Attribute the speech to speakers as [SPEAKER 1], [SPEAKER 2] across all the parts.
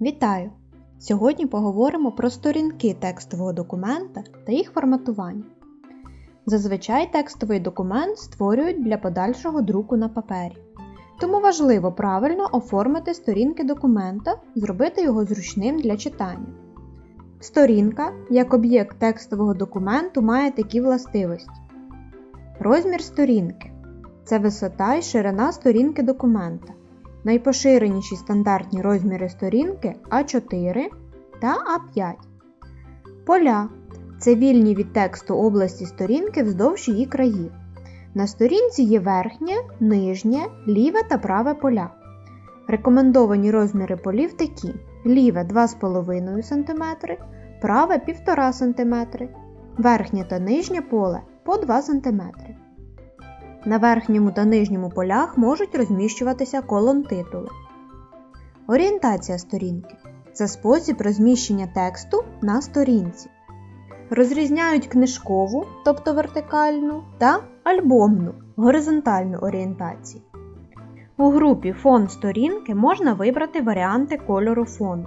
[SPEAKER 1] Вітаю! Сьогодні поговоримо про сторінки текстового документа та їх форматування. Зазвичай текстовий документ створюють для подальшого друку на папері. Тому важливо правильно оформити сторінки документа, зробити його зручним для читання. Сторінка як об'єкт текстового документу має такі властивості. Розмір сторінки це висота і ширина сторінки документа. Найпоширеніші стандартні розміри сторінки А4 та А5. Поля це вільні від тексту області сторінки вздовж її країв. На сторінці є верхнє, нижнє, ліве та праве поля. Рекомендовані розміри полів такі: ліве 2,5 см, праве 1,5 см, верхнє та нижнє поле по 2 см. На верхньому та нижньому полях можуть розміщуватися колон-титули. Орієнтація сторінки це спосіб розміщення тексту на сторінці. Розрізняють книжкову, тобто вертикальну, та альбомну горизонтальну орієнтацію. У групі Фон сторінки можна вибрати варіанти кольору фону.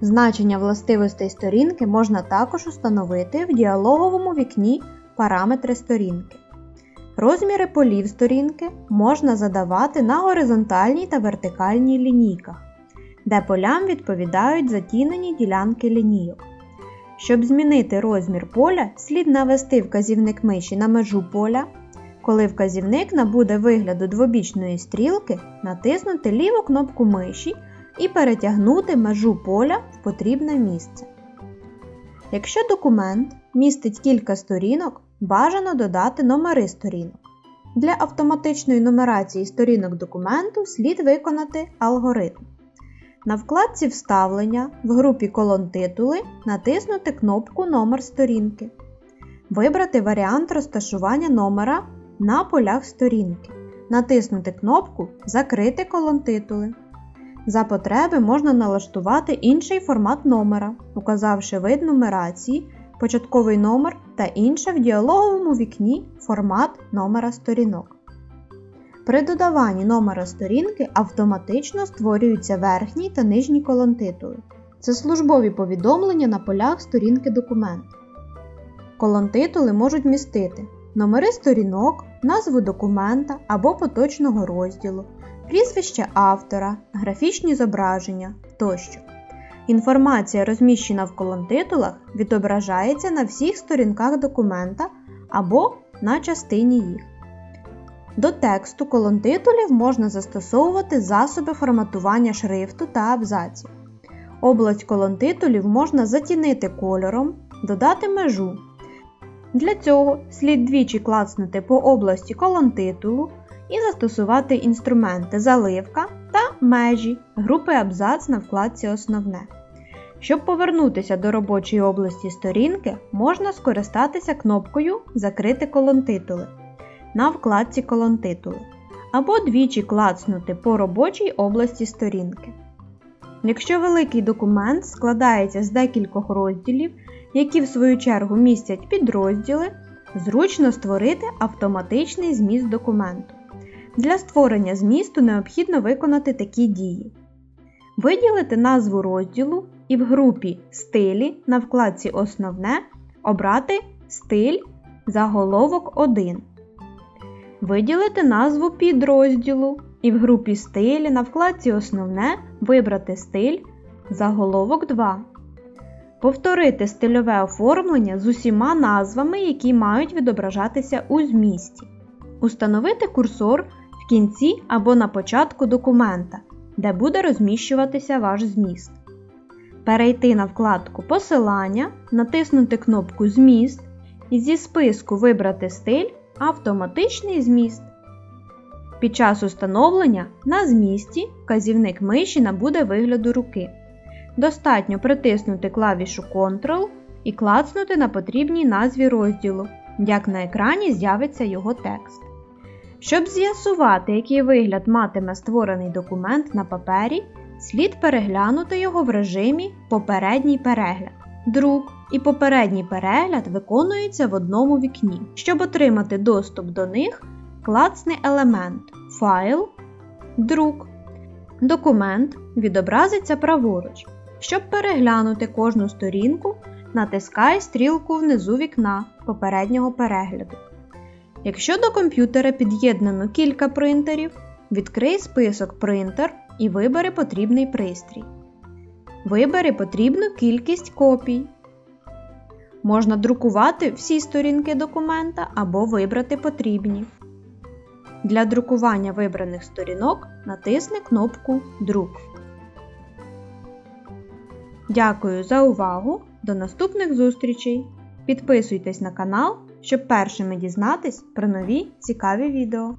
[SPEAKER 1] Значення властивостей сторінки можна також установити в діалоговому вікні Параметри сторінки. Розміри полів сторінки можна задавати на горизонтальній та вертикальній лінійках, де полям відповідають затінені ділянки лінійок. Щоб змінити розмір поля, слід навести вказівник миші на межу поля. Коли вказівник набуде вигляду двобічної стрілки, натиснути ліву кнопку миші і перетягнути межу поля в потрібне місце. Якщо документ містить кілька сторінок, бажано додати номери сторінок. Для автоматичної нумерації сторінок документу слід виконати алгоритм. На вкладці Вставлення в групі колон титули натиснути кнопку Номер сторінки. Вибрати варіант розташування номера на полях сторінки. Натиснути кнопку Закрити колон титули. За потреби можна налаштувати інший формат номера, указавши вид нумерації, початковий номер та інше в діалоговому вікні формат номера сторінок. При додаванні номера сторінки автоматично створюються верхні та нижні колонтитули. Це службові повідомлення на полях сторінки документу. Колонтитули можуть містити номери сторінок, назву документа або поточного розділу, прізвище автора, графічні зображення тощо. Інформація, розміщена в колонтитулах, відображається на всіх сторінках документа або на частині їх. До тексту колонтитулів можна застосовувати засоби форматування шрифту та абзаців. Область колонтитулів можна затінити кольором, додати межу. Для цього слід двічі клацнути по області колонтитулу і застосувати інструменти заливка та межі групи абзац на вкладці Основне. Щоб повернутися до робочої області сторінки, можна скористатися кнопкою Закрити колонтитули на вкладці Колонтитули або двічі клацнути по робочій області сторінки. Якщо великий документ складається з декількох розділів, які в свою чергу містять підрозділи, зручно створити автоматичний зміст документу. Для створення змісту необхідно виконати такі дії. Виділити назву розділу і в групі Стилі на вкладці Основне обрати Стиль Заголовок 1. Виділити назву підрозділу і в групі Стилі на вкладці Основне вибрати стиль Заголовок 2. Повторити стильове оформлення з усіма назвами, які мають відображатися у змісті. Установити курсор в кінці або на початку документа, де буде розміщуватися ваш зміст. Перейти на вкладку Посилання, натиснути кнопку Зміст і зі списку вибрати стиль Автоматичний зміст. Під час установлення на змісті вказівник миші набуде вигляду руки. Достатньо притиснути клавішу Ctrl і клацнути на потрібній назві розділу, як на екрані з'явиться його текст. Щоб з'ясувати, який вигляд матиме створений документ на папері, слід переглянути його в режимі Попередній перегляд. Друк і попередній перегляд виконуються в одному вікні. Щоб отримати доступ до них, клацни елемент Файл, Друк. Документ відобразиться праворуч. Щоб переглянути кожну сторінку, натискай стрілку внизу вікна попереднього перегляду. Якщо до комп'ютера під'єднано кілька принтерів, відкрий список принтер і вибери потрібний пристрій. Вибери потрібну кількість копій. Можна друкувати всі сторінки документа або вибрати потрібні. Для друкування вибраних сторінок натисни кнопку Друк. Дякую за увагу! До наступних зустрічей! Підписуйтесь на канал, щоб першими дізнатись про нові цікаві відео.